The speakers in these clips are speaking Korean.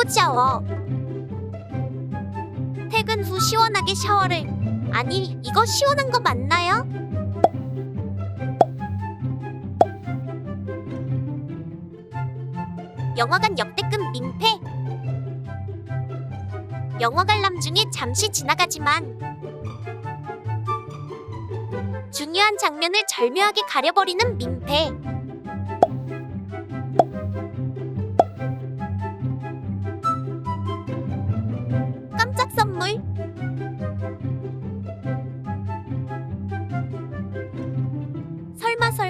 불꽃 샤워. 퇴근 후 시원하게 샤워를. 아니, 이거 시원한 거 맞나요? 영화관 역대급 민폐. 영화 관람 중에 잠시 지나가지만 중요한 장면을 절묘하게 가려버리는 민폐.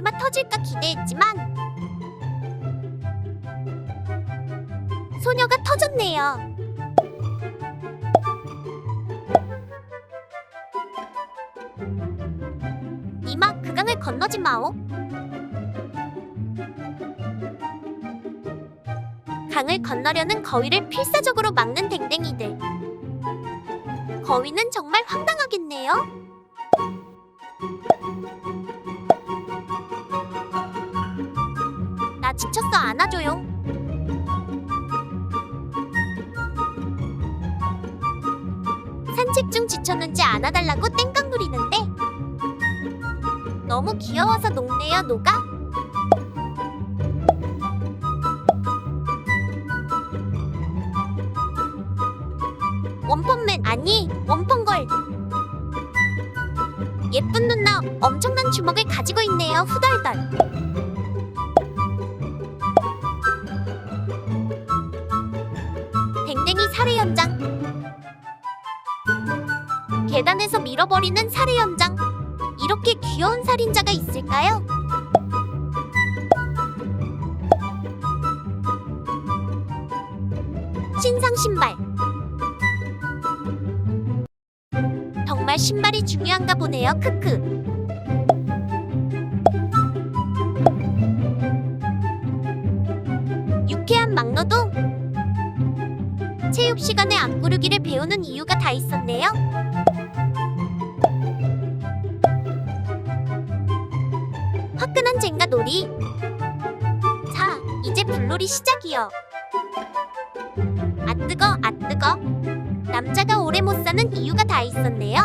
설마 터질까 기대했지만 소녀가 터졌네요. 이마 그 강을 건너지 마오. 강을 건너려는 거위를 필사적으로 막는 댕댕이들. 거위는 정말 황당하겠네요. 나 지쳤어 안아줘요. 산책 중 지쳤는지 안아달라고 땡깡 부리는데 너무 귀여워서 녹네요 녹아. 원펀맨 아니 원펀걸 예쁜 누나 엄청난 주먹을 가지고 있네요 후덜덜 살해 현장 계단에서 밀어버리는 살해 현장 이렇게 귀여운 살인자가 있을까요? 신상 신발 정말 신발이 중요한가 보네요. 크크. 유쾌한 막노동. 체육 시간에 앞구르기를 배우는 이유가 다 있었네요. 화끈한 젠가 놀이. 자, 이제 불놀이 시작이요. 아 뜨거, 아 뜨거. 남자가 오래 못 사는 이유가 다 있었네요.